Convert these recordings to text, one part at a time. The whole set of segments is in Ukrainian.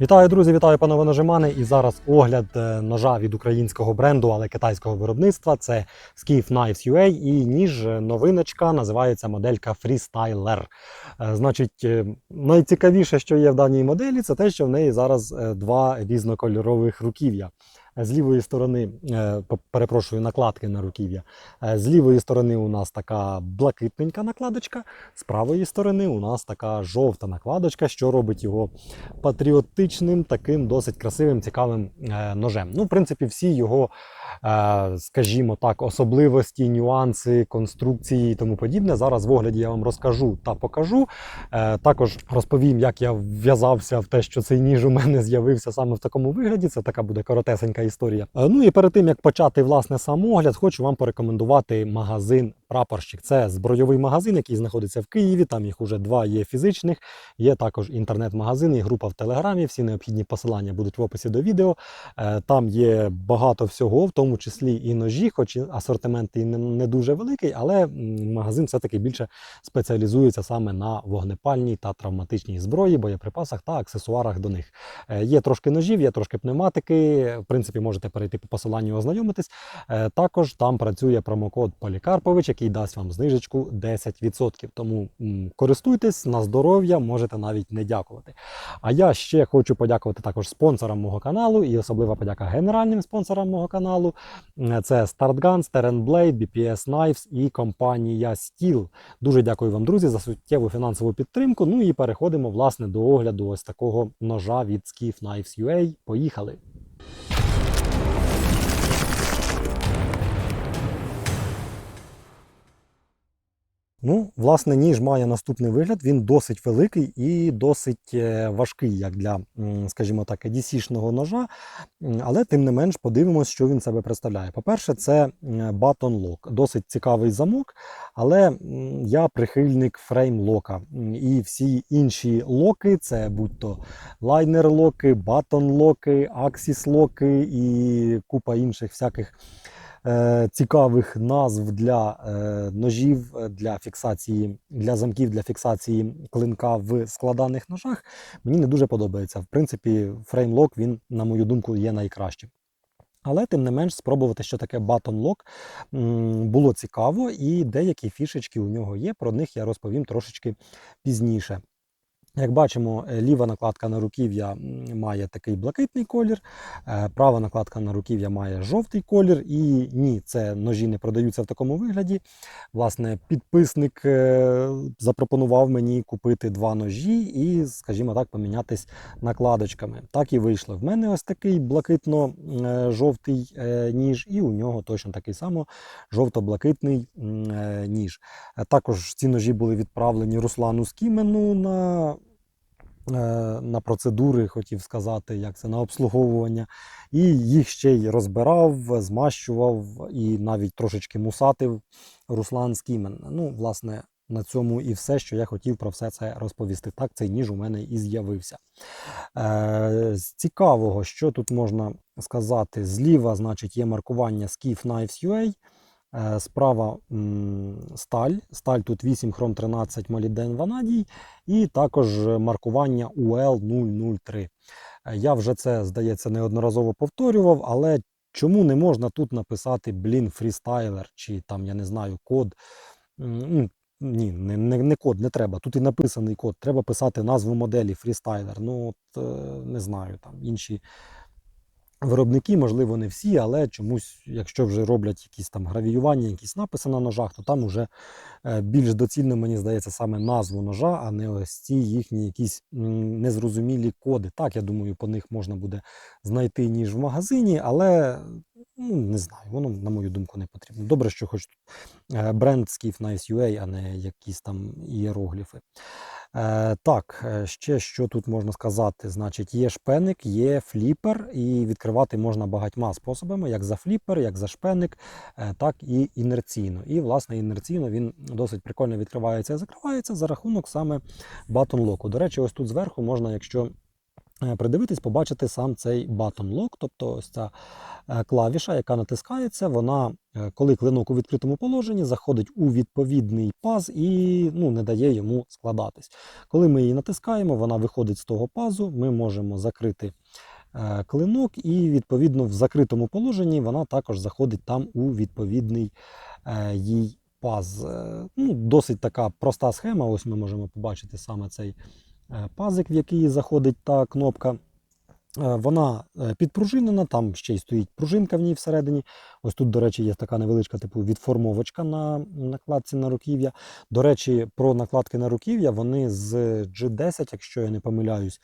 Вітаю, друзі! Вітаю, панове ножемани. І зараз огляд е, ножа від українського бренду, але китайського виробництва. Це Skiff Knives UA і ніж е, новиночка називається моделька Freestyler. Е, Значить, найцікавіше, що є в даній моделі, це те, що в неї зараз два різнокольорових руків'я. З лівої сторони, е, перепрошую, накладки на руків'я. Е, З лівої сторони у нас така блакитненька накладочка, з правої сторони у нас така жовта накладочка, що робить його патріотичним, таким досить красивим, цікавим е, ножем. Ну, в принципі, всі його, скажімо так, особливості, нюанси, конструкції і тому подібне. Зараз в огляді я вам розкажу та покажу. Також розповім, як я вв'язався в те, що цей ніж у мене з'явився саме в такому вигляді. Це така буде коротесенька історія. Е, ну і перед тим як почати власне самогляд, хочу вам порекомендувати магазин Прапорщик. Це збройовий магазин, який знаходиться в Києві. Там їх уже два є фізичних. Є також інтернет-магазин і група в Телеграмі. Всі необхідні посилання будуть в описі до відео. Е, Там є багато всього, в тому числі і ножі, хоч асортимент і не, дуже великий, але магазин все-таки більше спеціалізується саме на вогнепальній та травматичній зброї, боєприпасах та аксесуарах до них. Е, Є трошки ножів, є трошки пневматики. В принципі, можете перейти по посиланню ознайомитись. Е, Також там працює промокод Полікарпович, який дасть вам знижечку 10%. Тому користуйтесь на здоров'я, можете навіть не дякувати. А я ще хочу подякувати також спонсорам мого каналу і особлива подяка генеральним спонсорам мого каналу. Це StartGuns, Terran Blade, BPS Knives і компанія Steel. Дуже дякую вам, друзі, за суттєву фінансову підтримку. Ну і переходимо власне до огляду ось такого ножа від Skiff Knives UA. Поїхали! Ну, власне, ніж має наступний вигляд. Він досить великий і досить е, важкий, як для, скажімо так, EDC-шного ножа. Але тим не менш подивимось, що він себе представляє. По-перше, це Lock. Досить цікавий замок, але я прихильник фрейм-лока. І всі інші локи, це будь-то лайнер-локи, батон-локи, аксіс-локи і купа інших всяких цікавих назв для е, ножів, е, для фіксації, для замків, для фіксації клинка в складаних ножах. Мені не дуже подобається. В принципі, фреймлок він, на мою думку, є найкращим. Але тим не менш спробувати, що таке м, було цікаво, і деякі фішечки у нього є. Про них я розповім трошечки пізніше. Як бачимо, е, ліва накладка на руків'я має такий блакитний колір, е, права накладка на руків'я має жовтий колір. І ні, це ножі не продаються в такому вигляді. Власне, підписник е, запропонував мені купити два ножі і, скажімо так, помінятись накладочками. Так і вийшло. В мене ось такий блакитно-жовтий ніж, і у нього точно такий само жовто-блакитний ніж. Також ці ножі були відправлені Руслану Скімену на, на процедури, хотів сказати, як це на обслуговування. І їх ще й розбирав, змащував і навіть трошечки мусатив Руслан Скімен. Ну, власне, на цьому і все, що я хотів про все це розповісти. Так, цей ніж у мене і з'явився. Е, з цікавого, що тут можна сказати, зліва, значить, є маркування Skiff Knives UA. Е, Справа сталь. Сталь тут 8 хром 13 моліден ванадій, і також маркування UL 003. Е, Я вже це, здається, неодноразово повторював, але чому не можна тут написати блін фрістайлер чи там, я не знаю, код. Ну, Ні, не, не, не код, не треба. Тут і написаний код. Треба писати назву моделі фрістайлер. Ну, от, е, не знаю, там інші Виробники, можливо, не всі, але чомусь, якщо вже роблять якісь там гравіювання, якісь написи на ножах, то там вже е, більш доцільно, мені здається, саме назву ножа, а не ось ці їхні якісь незрозумілі коди. Так, я думаю, по них можна буде знайти ніж в магазині, але ну, не знаю, воно, на мою думку, не потрібно. Добре, що хоч е, бренд Skiff Nice UA, а не якісь там ієрогліфи. Е, так, е, ще що тут можна сказати? Значить, є шпеник, є фліпер, і відкривати можна багатьма способами, як за фліпер, як за шпеник, е, так і інерційно. І, власне, інерційно він досить прикольно відкривається і закривається за рахунок саме батон локу. До речі, ось тут зверху можна, якщо придивитись, побачити сам цей button lock, тобто ось ця е, клавіша, яка натискається, вона, е, коли клинок у відкритому положенні, заходить у відповідний паз і ну, не дає йому складатись. Коли ми її натискаємо, вона виходить з того пазу, ми можемо закрити е, клинок, і відповідно в закритому положенні вона також заходить там у відповідний е, їй паз. Е, Ну, досить така проста схема. Ось ми можемо побачити саме цей е, пазик, в який заходить та кнопка. Е, Вона е, підпружинена, там ще й стоїть пружинка в ній всередині. Ось тут, до речі, є така невеличка типу відформовочка на накладці на руків'я. До речі, про накладки на руків'я вони з G10, якщо я не помиляюсь.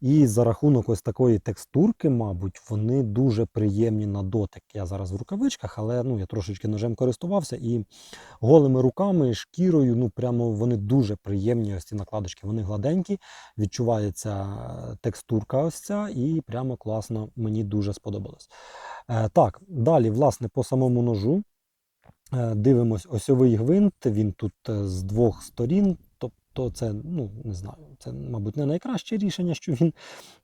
І за рахунок ось такої текстурки, мабуть, вони дуже приємні на дотик. Я зараз в рукавичках, але ну, я трошечки ножем користувався і голими руками, шкірою, ну прямо вони дуже приємні. Ось ці накладочки. Вони гладенькі, відчувається е, текстурка ось ця, і прямо класно, мені дуже сподобалось. Е, так, далі, власне, по самому ножу. Е, Дивимось осьовий гвинт, він тут з двох сторін. Тобто це, ну не знаю, це, мабуть, не найкраще рішення, що він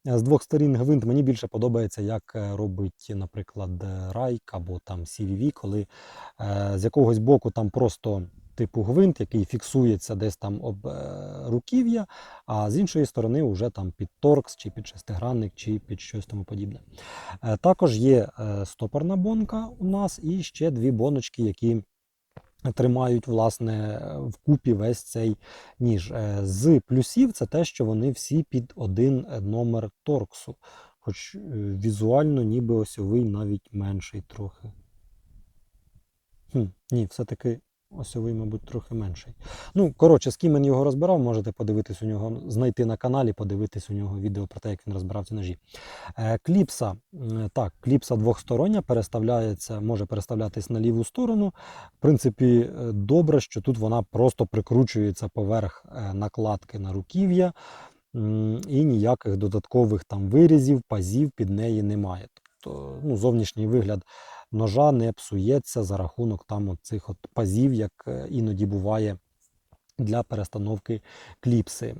е, з двох сторін гвинт. Мені більше подобається, як е, робить, наприклад, Райк або там CVV, коли е, з якогось боку там просто типу гвинт, який фіксується десь там об е, руків'я, а з іншої сторони вже там під торкс, чи під шестигранник, чи під щось тому подібне. Також є стопорна бонка у нас і ще дві боночки, які тримають власне вкупі весь цей ніж. Е, З плюсів це те, що вони всі під один е, номер торксу. Хоч е, візуально ніби осьовий навіть менший трохи. Хм, ні, все-таки осьовий, мабуть, трохи менший. Ну, коротше, з ким він його розбирав, можете подивитись у нього, знайти на каналі, подивитись у нього відео про те, як він розбирав ці ножі. Е, кліпса, так, кліпса двохстороння, переставляється, може переставлятись на ліву сторону. В принципі, е, добре, що тут вона просто прикручується поверх е, накладки на руків'я, і ніяких додаткових там вирізів, пазів під неї немає. Тобто, ну, зовнішній вигляд ножа не псується за рахунок там цих от пазів, як е, іноді буває для перестановки кліпси.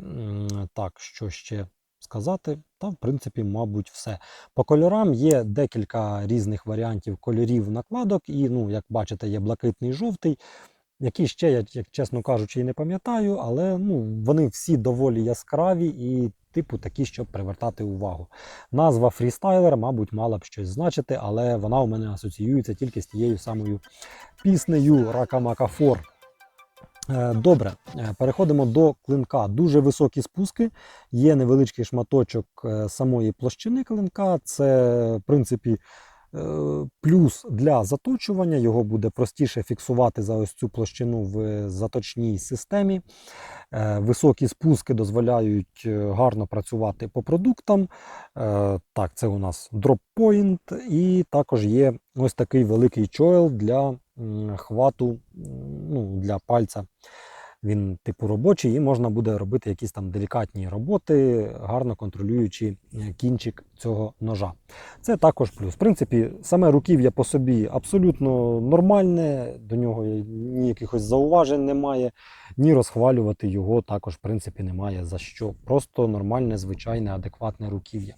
Так, що ще сказати? Та, в принципі, мабуть, все. По кольорам є декілька різних варіантів кольорів накладок, і, ну, як бачите, є блакитний жовтий. Які ще, я, як чесно кажучи, і не пам'ятаю, але ну, вони всі доволі яскраві і, типу, такі, щоб привертати увагу. Назва фрістайлер, мабуть, мала б щось значити, але вона у мене асоціюється тільки з тією самою піснею Ракамакафор. Е, Добре, е, переходимо до клинка. Дуже високі спуски. Є невеличкий шматочок е, самої площини клинка. Це, в принципі, плюс для заточування. Його буде простіше фіксувати за ось цю площину в заточній системі. Е, Високі спуски дозволяють е, гарно працювати по продуктам. Е, Так, це у нас дроппойнт, і також є ось такий великий чойл для хвату ну, для пальця. Він типу робочий, і можна буде робити якісь там делікатні роботи, гарно контролюючи е, кінчик цього ножа. Це також плюс. В принципі, саме руків'я по собі абсолютно нормальне, до нього ніяких зауважень немає, ні розхвалювати його також, в принципі, немає за що. Просто нормальне, звичайне, адекватне руків'я.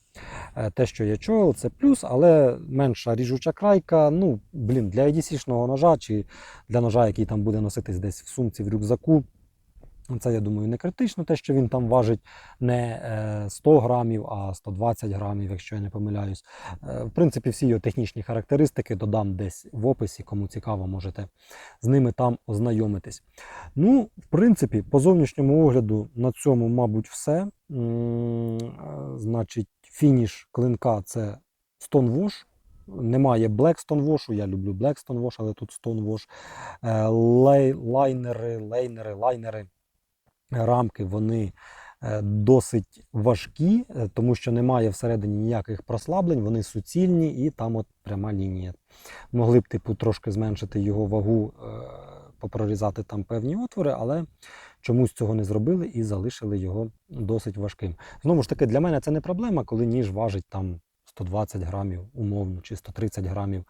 Е, Те, що є чойл, це плюс, але менша ріжуча крайка. Ну, блін, для EDC-шного ножа чи для ножа, який там буде носитись десь в сумці, в рюкзаку. Це, я думаю, не критично, те, що він там важить не е, 100 грамів, а 120 грамів, якщо я не помиляюсь. Е, В принципі, всі його технічні характеристики додам десь в описі. Кому цікаво, можете з ними там ознайомитись. Ну, в принципі, по зовнішньому огляду на цьому, мабуть, все. Е, Значить, фініш клинка це Stonewash. Немає Black Stonewash, я люблю Black Stonewash, але тут Stonewash. Е, лей- Лайнери, лейнери, лайнери, рамки, вони е, досить важкі, е, тому що немає всередині ніяких прослаблень, вони суцільні і там от пряма лінія. Могли б типу трошки зменшити його вагу, е, попрорізати там певні отвори, але чомусь цього не зробили і залишили його досить важким. Знову ж таки, для мене це не проблема, коли ніж важить там 120 грамів умовно чи 130 грамів.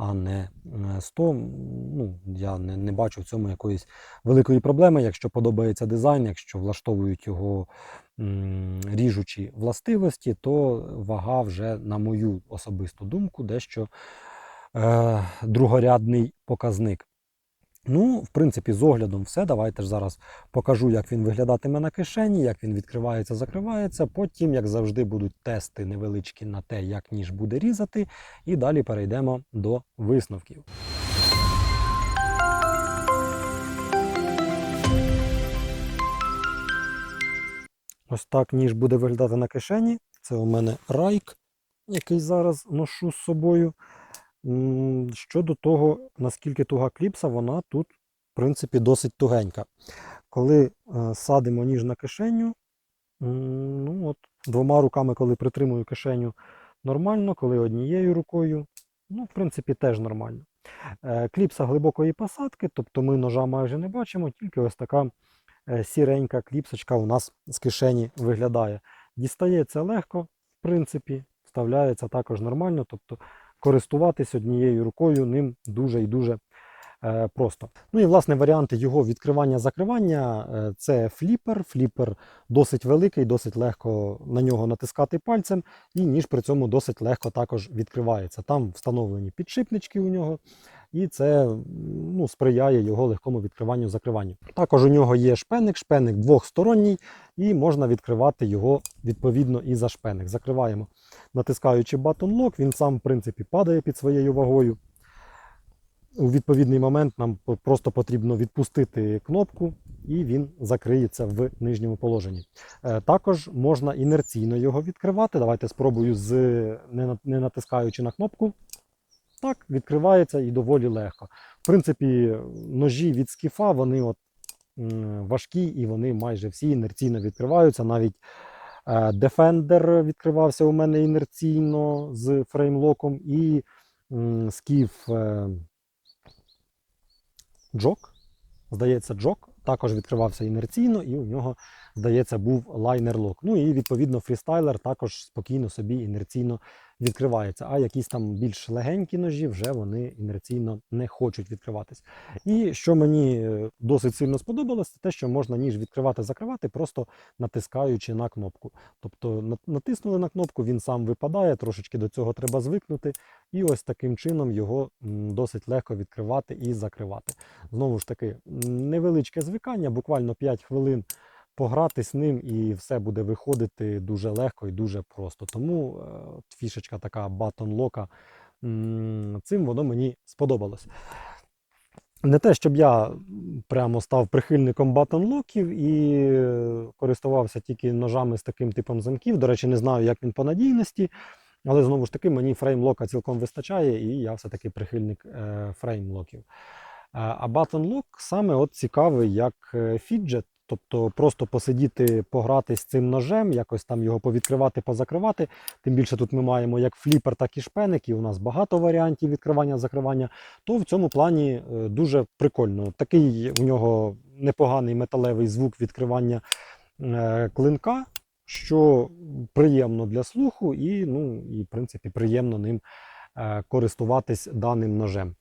А не е, 100. Ну, я не, не бачу в цьому якоїсь великої проблеми. Якщо подобається дизайн, якщо влаштовують його м, ріжучі властивості, то вага вже, на мою особисту думку, дещо е, другорядний показник. Ну, в принципі, з оглядом все. Давайте ж зараз покажу, як він виглядатиме на кишені, як він відкривається, закривається. Потім, як завжди, будуть тести невеличкі на те, як ніж буде різати. І далі перейдемо до висновків. Ось так ніж буде виглядати на кишені. Це у мене райк, який зараз ношу з собою. Щодо того, наскільки туга кліпса, вона тут, в принципі, досить тугенька. Коли е, садимо ніж на кишеню, ну от, двома руками, коли притримую кишеню, нормально, коли однією рукою, ну, в принципі, теж нормально. Е, Кліпса глибокої посадки, тобто ми ножа майже не бачимо, тільки ось така е, сіренька кліпсочка у нас з кишені виглядає. Дістається легко, в принципі, вставляється також нормально, тобто користуватись однією рукою ним дуже і дуже е, просто. Ну і власне варіанти його відкривання-закривання е, це фліпер. Фліпер досить великий, досить легко на нього натискати пальцем, і ніж при цьому досить легко також відкривається. Там встановлені підшипнички у нього, і це ну, сприяє його легкому відкриванню-закриванню. Також у нього є шпеник, шпеник двохсторонній, і можна відкривати його відповідно і за шпеник. Закриваємо натискаючи button lock, він сам, в принципі, падає під своєю вагою. У відповідний момент нам просто потрібно відпустити кнопку, і він закриється в нижньому положенні. Е, Також можна інерційно його відкривати. Давайте спробую з не натискаючи на кнопку. Так, відкривається і доволі легко. В принципі, ножі від скіфа вони от, важкі і вони майже всі інерційно відкриваються. Навіть Defender відкривався у мене інерційно з фреймлоком, і скіф е, Джок, здається, Джок також відкривався інерційно, і у нього, здається, був лайнер-лок. Ну і відповідно фрістайлер також спокійно собі інерційно відкривається. А якісь там більш легенькі ножі вже вони інерційно не хочуть відкриватись. І що мені е, досить сильно сподобалось, це те, що можна ніж відкривати-закривати, просто натискаючи на кнопку. Тобто натиснули на кнопку, він сам випадає, трошечки до цього треба звикнути. І ось таким чином його досить легко відкривати і закривати. Знову ж таки, невеличке звикання, буквально 5 хвилин погратись ним, і все буде виходити дуже легко і дуже просто. Тому е, фішечка така батон лока, цим воно мені сподобалось. Не те, щоб я прямо став прихильником батон-локів і користувався тільки ножами з таким типом замків. До речі, не знаю, як він по надійності, але знову ж таки мені фреймлока цілком вистачає, і я все-таки прихильник е, фреймлоків. Е, А батон-лок саме от цікавий як фіджет, тобто просто посидіти, погратись з цим ножем, якось там його повідкривати, позакривати. Тим більше тут ми маємо як фліпер, так і шпеник, і у нас багато варіантів відкривання-закривання. То в цьому плані е, дуже прикольно. Такий у нього непоганий металевий звук відкривання е, клинка, що приємно для слуху, і, ну, і в принципі, приємно ним е, користуватись даним ножем.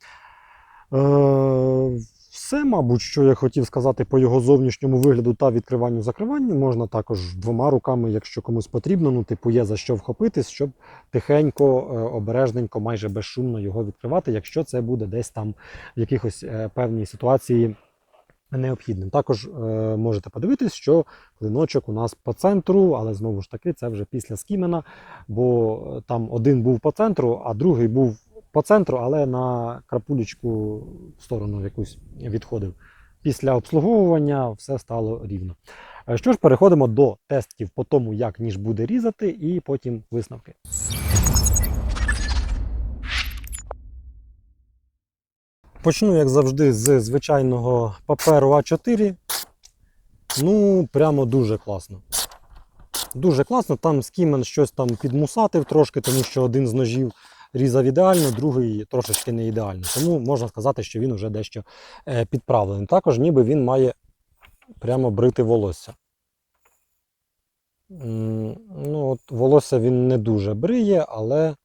Все, мабуть, що я хотів сказати по його зовнішньому вигляду та відкриванню закриванню. Можна також двома руками, якщо комусь потрібно, ну, типу, є за що вхопитись, щоб тихенько, е, обережненько, майже безшумно його відкривати, якщо це буде десь там в якихось е, певній ситуації необхідним. Також е, можете подивитись, що клиночок у нас по центру, але знову ж таки, це вже після скімена, бо там один був по центру, а другий був по центру, але на крапулечку в сторону якусь відходив. Після обслуговування все стало рівно. Е, Що ж, переходимо до тестів по тому, як ніж буде різати, і потім висновки. Почну, як завжди, з звичайного паперу А4. Ну, прямо дуже класно. Дуже класно. Там скімен щось там підмусатив трошки, тому що один з ножів різав ідеально, другий трошечки не ідеально. Тому можна сказати, що він вже дещо е, підправлений. Також ніби він має прямо брити волосся. Ну, от волосся він не дуже бриє, але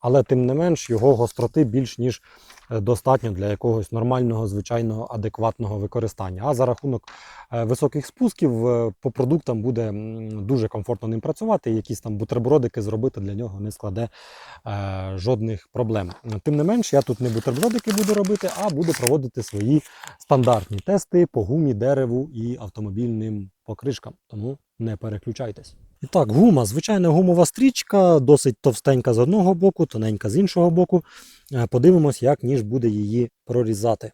але тим не менш його гостроти більш ніж е, достатньо для якогось нормального, звичайного, адекватного використання. А за рахунок е, високих спусків е, по продуктам буде дуже комфортно ним працювати. Якісь там бутербродики зробити для нього не складе е, жодних проблем. Тим не менш, я тут не бутербродики буду робити, а буду проводити свої стандартні тести по гумі, дереву і автомобільним покришкам. Тому не переключайтесь. І так, гума, звичайна гумова стрічка, досить товстенька з одного боку, тоненька з іншого боку. Е, Подивимось, як ніж буде її прорізати.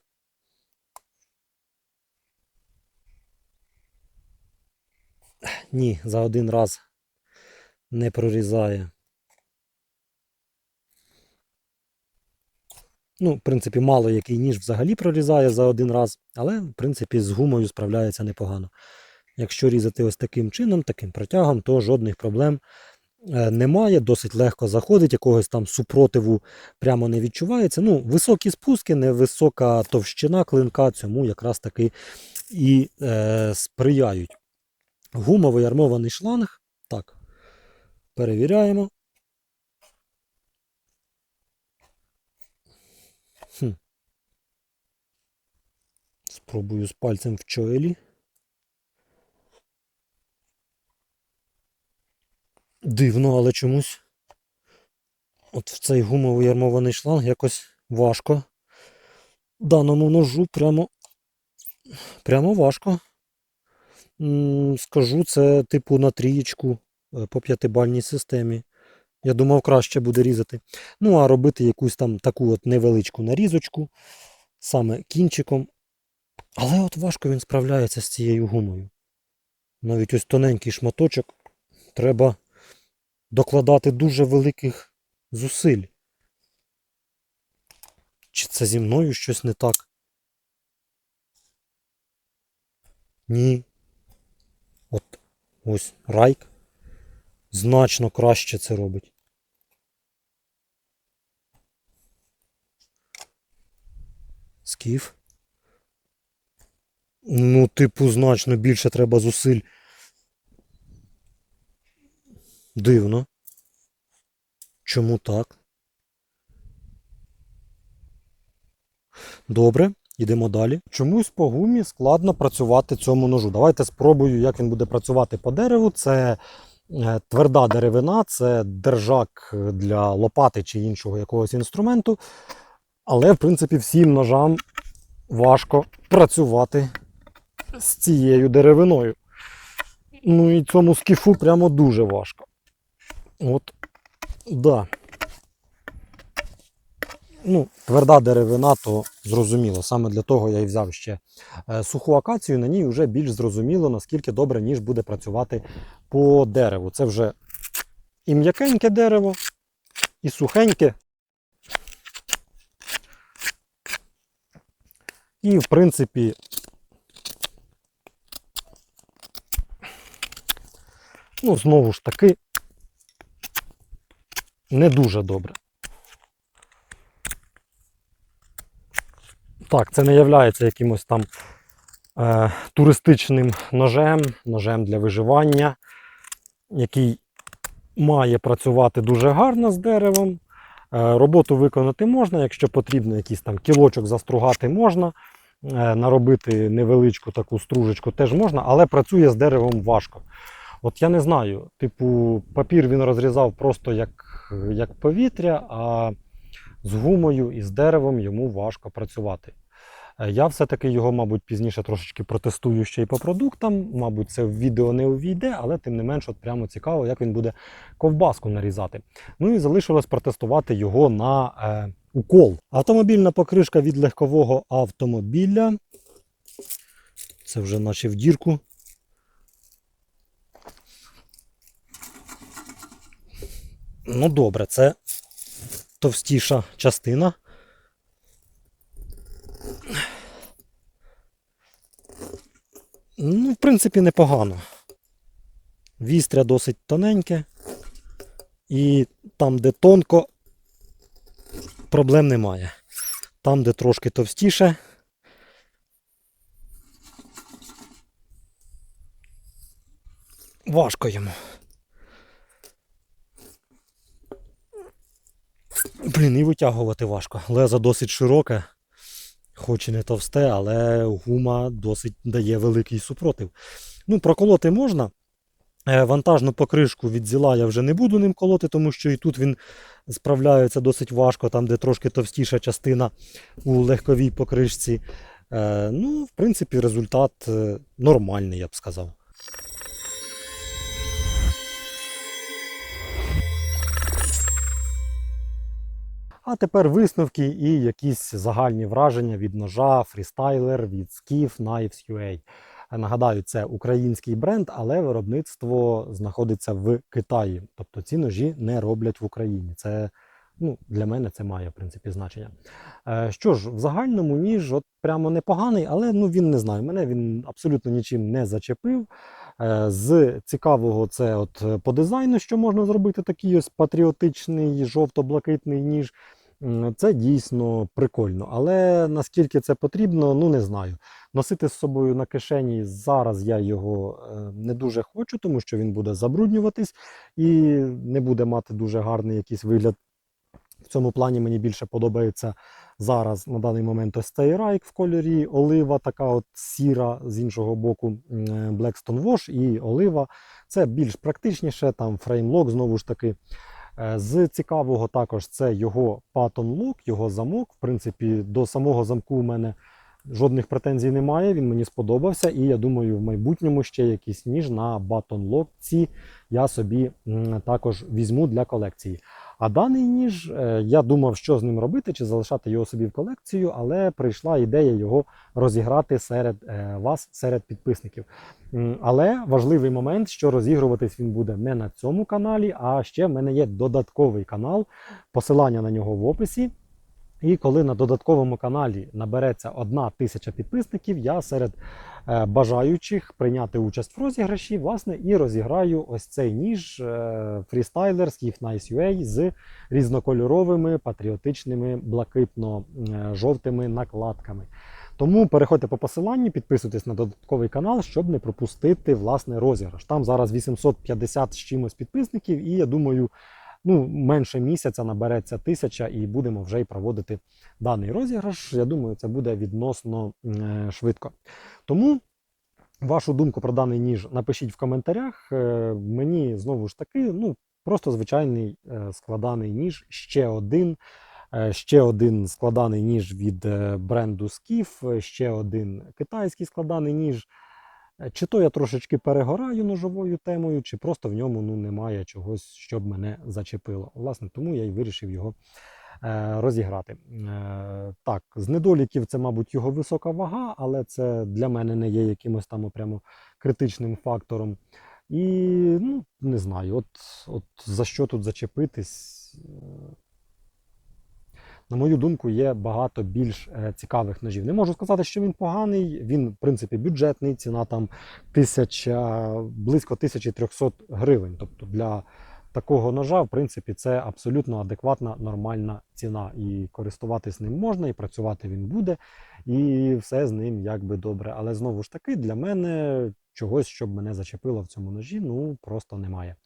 Ні, за один раз не прорізає. Ну, в принципі, мало який ніж взагалі прорізає за один раз, але, в принципі, з гумою справляється непогано. Якщо різати ось таким чином, таким протягом, то жодних проблем е, немає, досить легко заходить, якогось там супротиву прямо не відчувається. Ну, високі спуски, невисока товщина клинка цьому якраз таки і е, сприяють. Гумовий армований шланг. Так, перевіряємо. Хм. Спробую з пальцем в чоелі. Дивно, але чомусь. От в цей гумовий армований шланг якось важко. Даному ножу прямо, прямо важко. Скажу, це типу на трієчку е, по п'ятибальній системі. Я думав, краще буде різати. Ну, а робити якусь там таку от невеличку нарізочку, саме кінчиком. Але от важко він справляється з цією гумою. Навіть ось тоненький шматочок треба докладати дуже великих зусиль. Чи це зі мною щось не так? Ні. От ось райк значно краще це робить. Скіф. Ну, типу, значно більше треба зусиль. Дивно. Чому так? Добре, йдемо далі. Чомусь по гумі складно працювати цьому ножу. Давайте спробую, як він буде працювати по дереву. Це е, тверда деревина, це держак для лопати чи іншого якогось інструменту. Але, в принципі, всім ножам важко працювати з цією деревиною. Ну і цьому скіфу прямо дуже важко. От, да. Ну, тверда деревина, то зрозуміло. Саме для того я і взяв ще е, суху акацію, на ній вже більш зрозуміло, наскільки добре ніж буде працювати по дереву. Це вже і м'якеньке дерево, і сухеньке. І, в принципі, ну, знову ж таки, не дуже добре. Так, це не є якимось там е, туристичним ножем, ножем для виживання, який має працювати дуже гарно з деревом. Е, роботу виконати можна, якщо потрібно, якийсь там кілочок застругати можна, е, наробити невеличку таку стружечку теж можна, але працює з деревом важко. От я не знаю, типу, папір він розрізав просто як, як повітря, а з гумою і з деревом йому важко працювати. Е, Я все-таки його, мабуть, пізніше трошечки протестую ще й по продуктам. Мабуть, це в відео не увійде, але тим не менш, от прямо цікаво, як він буде ковбаску нарізати. Ну і залишилось протестувати його на е, укол. Автомобільна покришка від легкового автомобіля. Це вже наче в дірку. Ну, добре, це товстіша частина. Ну, в принципі, непогано. Вістря досить тоненьке. І там, де тонко, проблем немає. Там, де трошки товстіше. Важко йому. Блін, і витягувати важко. Лезо досить широке, хоч і не товсте, але гума досить дає великий супротив. Ну, проколоти можна. Е, Вантажну покришку від зіла я вже не буду ним колоти, тому що і тут він справляється досить важко, там, де трошки товстіша частина у легковій покришці. Е, Ну, в принципі, результат е, нормальний, я б сказав. А тепер висновки і якісь загальні враження від ножа Freestyler від Skiff Knives UA. Нагадаю, це український бренд, але виробництво знаходиться в Китаї. Тобто ці ножі не роблять в Україні. Це ну, для мене це має в принципі значення. Е, що ж, в загальному ніж от прямо непоганий, але ну він не знаю. Мене він абсолютно нічим не зачепив. Е, з цікавого, це от е, по дизайну, що можна зробити такий ось патріотичний жовто-блакитний ніж. Це дійсно прикольно. Але наскільки це потрібно, ну не знаю. Носити з собою на кишені зараз я його е, не дуже хочу, тому що він буде забруднюватись і не буде мати дуже гарний якийсь вигляд. В цьому плані мені більше подобається зараз на даний момент ось цей райк в кольорі олива, така от сіра з іншого боку е, Blackstone Wash і олива. Це більш практичніше, там фреймлок знову ж таки. Е, З цікавого також це його Lock, його замок. В принципі, до самого замку у мене жодних претензій немає. Він мені сподобався, і я думаю, в майбутньому ще якийсь ніж на Baton Lock ці я собі також візьму для колекції. А даний ніж, е, я думав, що з ним робити, чи залишати його собі в колекцію, але прийшла ідея його розіграти серед е, вас, серед підписників. Але важливий момент, що розігруватись він буде не на цьому каналі, а ще в мене є додатковий канал, посилання на нього в описі. І коли на додатковому каналі набереться одна тисяча підписників, я серед бажаючих прийняти участь в розіграші, власне, і розіграю ось цей ніж е, Freestyler Skiff Nice UA з різнокольоровими патріотичними блакитно-жовтими накладками. Тому переходьте по посиланню, підписуйтесь на додатковий канал, щоб не пропустити власне розіграш. Там зараз 850 з чимось підписників, і я думаю, ну, менше місяця набереться тисяча і будемо вже й проводити даний розіграш. Я думаю, це буде відносно е, швидко. Тому вашу думку про даний ніж напишіть в коментарях. Е, Мені знову ж таки, ну, просто звичайний е, складаний ніж, ще один. Ще один складаний ніж від бренду е, ще один китайський складаний ніж. Е, Чи то я трошечки перегораю ножовою темою, чи просто в ньому ну, немає чогось, щоб мене зачепило. Власне, тому я й вирішив його е, розіграти. Е, так, з недоліків це, мабуть, його висока вага, але це для мене не є якимось там прямо критичним фактором. І ну, не знаю, от, от за що тут зачепитись. На мою думку, є багато більш е, цікавих ножів. Не можу сказати, що він поганий. Він, в принципі, бюджетний, ціна там тисяча, близько 1300 гривень. Тобто для такого ножа, в принципі, це абсолютно адекватна, нормальна ціна. І користуватись ним можна, і працювати він буде, і все з ним якби добре. Але знову ж таки, для мене чогось, щоб мене зачепило в цьому ножі, ну просто немає.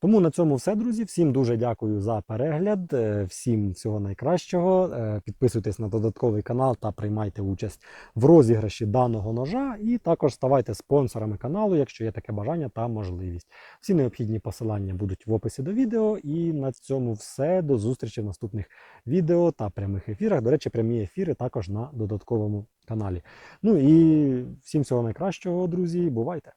Тому на цьому все, друзі. Всім дуже дякую за перегляд, е, всім всього найкращого. Е, Підписуйтесь на додатковий канал та приймайте участь в розіграші даного ножа. І також ставайте спонсорами каналу, якщо є таке бажання та можливість. Всі необхідні посилання будуть в описі до відео. І на цьому все. До зустрічі в наступних відео та прямих ефірах. До речі, прямі ефіри також на додатковому каналі. Ну і всім всього найкращого, друзі, бувайте!